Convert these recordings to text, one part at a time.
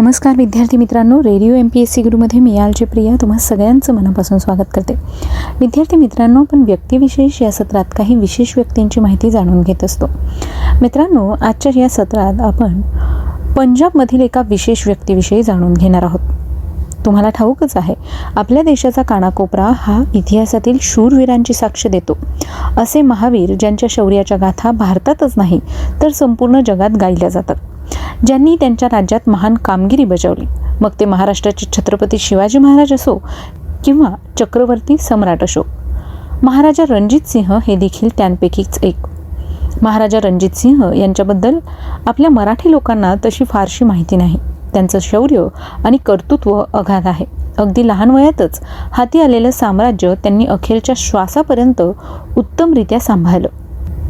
नमस्कार विद्यार्थी मित्रांनो radio M P S C गुरुमध्ये मी आलची प्रिया तुम्हा सगळ्यांचं मनापासून स्वागत करते. विद्यार्थी मित्रांनो आपण व्यक्तिविशेष या सत्रात काही विशेष व्यक्तींची माहिती जाणून घेत असतो. मित्रांनो आजच्या या सत्रात आपण पंजाबमधील एका विशेष व्यक्तीविषयी जाणून घेणार आहोत. तुम्हाला ठाऊकच आहे आपल्या देशाचा कानाकोपरा हा इतिहासातील शूरवीरांची साक्ष देतो. असे महावीर ज्यांच्या शौर्याच्या गाथा भारतातच नाही तर संपूर्ण जगात गायल्या जातात. ज्यांनी त्यांच्या राज्यात महान कामगिरी बजावली. मग ते महाराष्ट्राचे छत्रपती शिवाजी महाराज असो किंवा चक्रवर्ती सम्राट असो. महाराजा रणजित सिंह हे देखील त्यांपैकीच एक. महाराजा रणजित सिंह यांच्याबद्दल आपल्या मराठी लोकांना तशी फारशी माहिती नाही. त्यांचं शौर्य आणि कर्तृत्व अगाध आहे. अगदी लहान वयातच हाती आलेलं साम्राज्य त्यांनी अखेरच्या श्वासापर्यंत उत्तमरित्या सांभाळलं.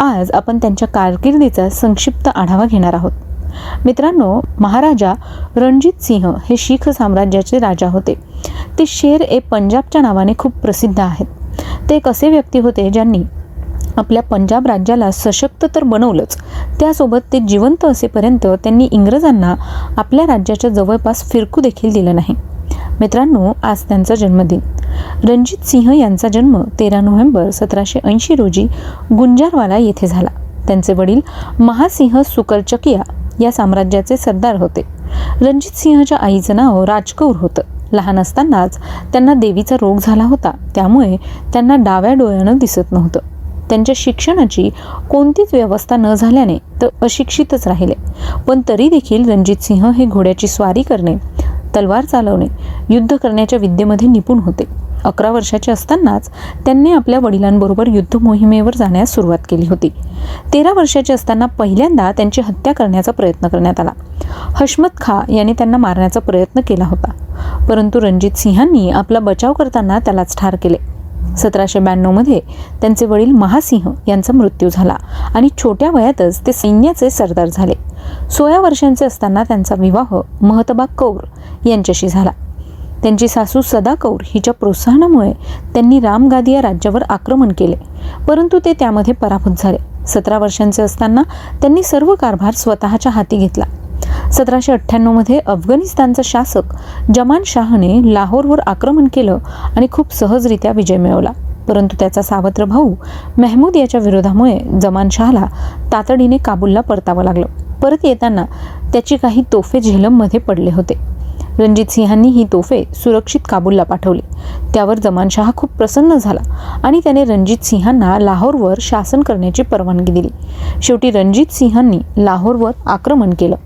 आज आपण त्यांच्या कारकिर्दीचा संक्षिप्त आढावा घेणार आहोत. मित्रांनो महाराजा रणजित सिंह हे शीख साम्राज्याचे राजा होते. ते शेर ए पंजाबच्या नावाने खूप प्रसिद्ध आहेत. ते एक असे व्यक्ती होते ज्यांनी आपल्या पंजाब राज्याला सशक्त तर बनवलंच. त्यासोबत ते जिवंत असेपर्यंत त्यांनी इंग्रजांना आपल्या राज्याच्या जवळपास फिरकू देखील दिलं नाही. मित्रांनो आज त्यांचा जन्मदिन. रणजित सिंह यांचा जन्म तेरा नोव्हेंबर सतराशे ऐंशी रोजी गुंजारवाला येथे झाला. त्यांचे वडील महासिंह सुकरचकिया या साम्राज्याचे सरदार होते. रणजित सिंहच्या आईचं नाव राजकौर होतं. लहान असतानाच त्यांना देवीचा रोग झाला होता. त्यामुळे त्यांना डाव्या डोळ्यानं दिसत नव्हतं. त्यांच्या शिक्षणाची कोणतीच व्यवस्था न झाल्याने तर अशिक्षितच राहिले. पण तरी देखील रणजित सिंह हे घोड्याची स्वारी करणे तलवार चालवणे युद्ध करण्याच्या विद्येमध्ये निपुण होते. अकरा वर्षाचे असतानाच त्यांनी आपल्या वडिलांबरोबर युद्ध मोहिमेवर जाण्यास सुरुवात केली होती. तेरा वर्षाचे असताना पहिल्यांदा त्यांची हत्या करण्याचा प्रयत्न करण्यात आला. हशमत खा याने त्यांना मारण्याचा प्रयत्न केला होता. परंतु रणजित सिंहांनी आपला बचाव करताना त्यालाच ठार केले. सतराशे ब्याण्णवमध्ये त्यांचे वडील महासिंह यांचा मृत्यू झाला आणि छोट्या वयातच ते सैन्याचे सरदार झाले. सोळा वर्षांचे असताना त्यांचा विवाह महतबा कौर यांच्याशी झाला. त्यांची सासू सदा कौर हिच्या प्रोत्साहनामुळे त्यांनी रामगादी या राज्यावर आक्रमण केले. परंतु ते त्यामध्ये पराभूत झाले. सतरा वर्षांचे असताना त्यांनी सर्व कारभार स्वतःच्या हाती घेतला. सतराशे अठ्ठ्याण्णवमध्ये अफगाणिस्तानचा शासक जमान शाहने लाहोरवर आक्रमण केलं आणि खूप सहजरित्या विजय मिळवला. परंतु त्याचा सावत्र भाऊ मेहमूद याच्या विरोधामुळे जमान शहाला तातडीने काबूलला परतावं लागलं. परत येताना त्याची काही तोफे झेलममध्ये पडले होते. रणजित सिंहांनी ही तोफे सुरक्षित काबूलला पाठवली. त्यावर जमानशहा खूप प्रसन्न झाला आणि त्याने रणजित सिंहांना लाहोरवर शासन करण्याची परवानगी दिली. शेवटी रणजित सिंहांनी लाहोरवर आक्रमण केलं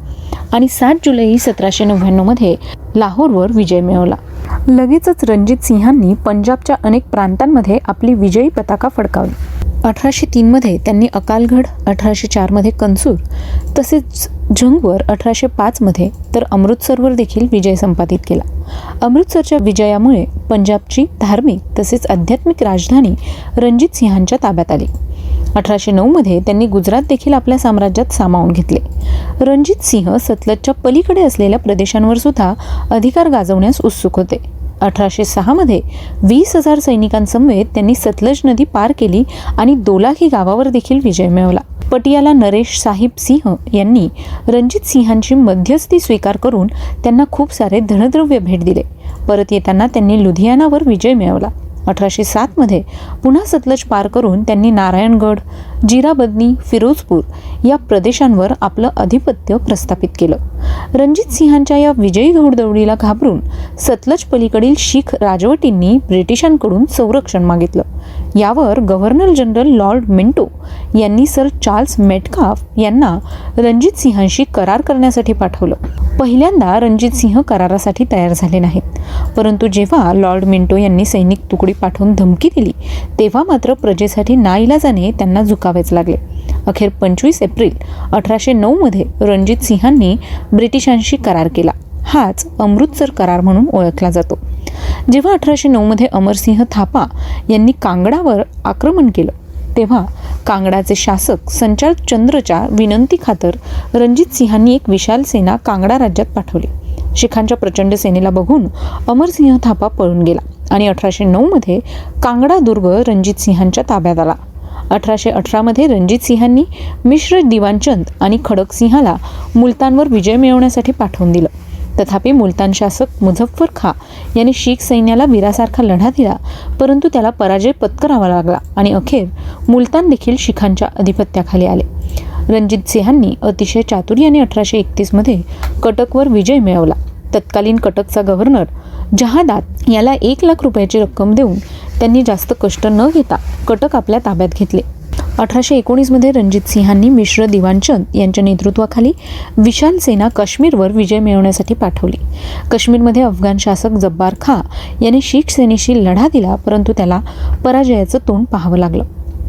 आणि सात जुलै सतराशे नव्याण्णवमध्ये लाहोरवर विजय मिळवला. लगेचच रणजित सिंहांनी पंजाबच्या अनेक प्रांतांमध्ये आपली विजयी पताका फडकावली. अठराशे तीनमध्ये त्यांनी अकालगड अठराशे चारमध्ये कन्सूर तसेच झंगवर अठराशे पाचमध्ये तर अमृतसरवर देखील विजय संपादित केला. अमृतसरच्या विजयामुळे पंजाबची धार्मिक तसेच आध्यात्मिक राजधानी रणजित सिंहांच्या ताब्यात आली. अठराशे नऊमध्ये त्यांनी गुजरात देखील आपल्या साम्राज्यात सामावून घेतले. रणजित सिंह सतलजच्या पलीकडे असलेल्या प्रदेशांवर सुद्धा अधिकार गाजवण्यास उत्सुक होते. अठराशे सहामध्ये वीस हजार सैनिकांसमवेत त्यांनी सतलज नदी पार केली आणि दोलाही गावावर देखील विजय मिळवला. पटियाला नरेश साहिब सिंह यांनी रणजित सिंहांची मध्यस्थी स्वीकार करून त्यांना खूप सारे धनद्रव्य भेट दिले. परत येताना त्यांनी लुधियानावर विजय मिळवला. अठराशे सातमध्ये पुन्हा सतलज पार करून त्यांनी नारायणगड जिराबदनी फिरोजपूर या प्रदेशांवर आपलं अधिपत्य प्रस्थापित केलं. रणजित सिंहांच्या या विजयी घोडदौडीला घाबरून सतलज पलीकडील शीख राजवटींनी ब्रिटिशांकडून संरक्षण मागितलं. यावर गव्हर्नर जनरल लॉर्ड मिंटो यांनी सर चार्ल्स मेटकाफ यांना रणजित सिंहांशी करार करण्यासाठी पाठवलं. पहिल्यांदा रणजित सिंह करारासाठी तयार झाले नाहीत. परंतु जेव्हा लॉर्ड मिंटो यांनी सैनिक तुकडी पाठवून धमकी दिली तेव्हा मात्र प्रजेसाठी नाईलाजाने त्यांना झुकावेच लागले. अखेर पंचवीस एप्रिल अठराशे नऊमध्ये रणजित सिंहांनी ब्रिटिशांशी करार केला. हाच अमृतसर करार म्हणून ओळखला जातो. जेव्हा अठराशे नऊमध्ये अमरसिंह थापा यांनी कांगडावर आक्रमण केलं तेव्हा कांगडाचे शासक संचाल चंद्रच्या विनंती खातर रणजित सिंहांनी एक विशाल सेना कांगडा राज्यात पाठवली. शिखांच्या प्रचंड सेनेला बघून अमरसिंह थापा पळून गेला आणि अठराशे नऊमध्ये कांगडा दुर्ग रणजित सिंहांच्या ताब्यात आला. अठराशे अठरामध्ये रणजित सिंहांनी मिश्र दिवानचंद आणि खडकसिंहाला मुलतानवर विजय मिळवण्यासाठी पाठवून दिलं. तथापि मुलतान शासक मुझफ्फर खा यांनी शीख सैन्याला वीरासारखा लढा दिला परंतु त्याला पराजय पत्करावा लागला आणि अखेर मुलतान देखील शिखांच्या अधिपत्याखाली आले. रणजित सिंहांनी अतिशय चातुर्याने अठराशे एकतीसमध्ये कटकवर विजय मिळवला. तत्कालीन कटकचा गव्हर्नर जहादात याला एक लाख रुपयाची रक्कम देऊन त्यांनी जास्त कष्ट न घेता कटक आपल्या ताब्यात घेतले. अठराशे एकोणीसमध्ये रणजित सिंहांनी मिश्र दिवाणचंद यांच्या नेतृत्वाखाली विशाल सेना काश्मीरवर विजय मिळवण्यासाठी पाठवली. काश्मीरमध्ये अफगाण शासक जब्बार खा याने शीख सेनेशी लढा दिला परंतु त्याला पराजयाचं तोंड पाहावं लागलं.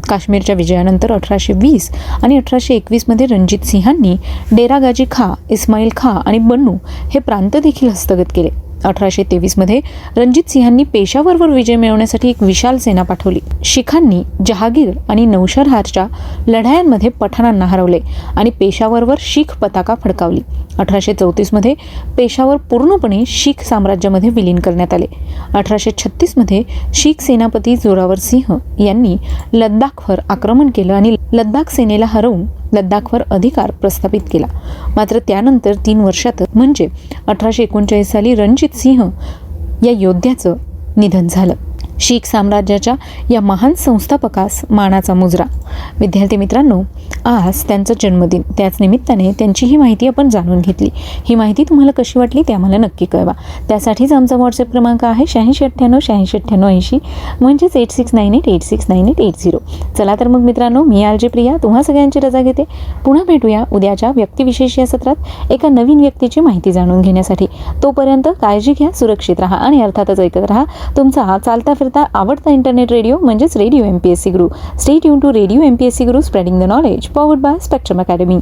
काश्मीरच्या विजयानंतर अठराशे वीस आणि अठराशे एकवीसमध्ये रणजित सिंहांनी डेरा गाजी खा इस्माईल खा आणि बन्नू हे प्रांत देखील हस्तगत केले. अठराशे तेवीसमध्ये रणजित सिंहांनी पेशावरवर विजय मिळवण्यासाठी एक विशाल सेना पाठवली. शिखांनी जहागीर आणि नौशरहारच्या लढायांमध्ये पठाणांना हरवले आणि पेशावरवर शीख पताका फडकावली. अठराशे चौतीसमध्ये पेशावर पूर्णपणे शीख साम्राज्यामध्ये विलीन करण्यात आले. अठराशे छत्तीसमध्ये शीख सेनापती जोरावर सिंह यांनी लद्दाखवर आक्रमण केलं आणि लद्दाख सेनेला हरवून लद्दाखवर अधिकार प्रस्थापित केला. मात्र त्यानंतर तीन वर्षात म्हणजे अठराशे एकोणचाळीस साली रणजित सिंह या योद्ध्याचं निधन झालं. शीख साम्राज्याच्या या महान संस्थापकास मानाचा मुजरा. विद्यार्थी मित्रांनो आज त्यांचा जन्मदिन. त्याच निमित्ताने त्यांची ही माहिती आपण जाणून घेतली. ही माहिती तुम्हाला कशी वाटली ते आम्हाला नक्की कळवा. त्यासाठीच आमचा व्हॉट्सअप क्रमांक आहे शहाऐंशी अठ्ठ्याण्णव शहाऐंशी अठ्ठ्याण्णव ऐंशी म्हणजेच eight six nine eight eight six nine eight eight zero चला तर मग मित्रांनो मी आलजी प्रिया तुम्हा सगळ्यांची रजा घेते. पुन्हा भेटूया उद्याच्या व्यक्तिविशेष या सत्रात एका नवीन व्यक्तीची माहिती जाणून घेण्यासाठी. तोपर्यंत काळजी घ्या सुरक्षित राहा आणि अर्थातच ऐकत राहा. तुमचा चालता फिर फिरता आवडता इंटरनेट रेडिओ म्हणजेच radio M P S C Guru stay युन to radio M P S C Guru spreading the knowledge powered by Spectrum Academy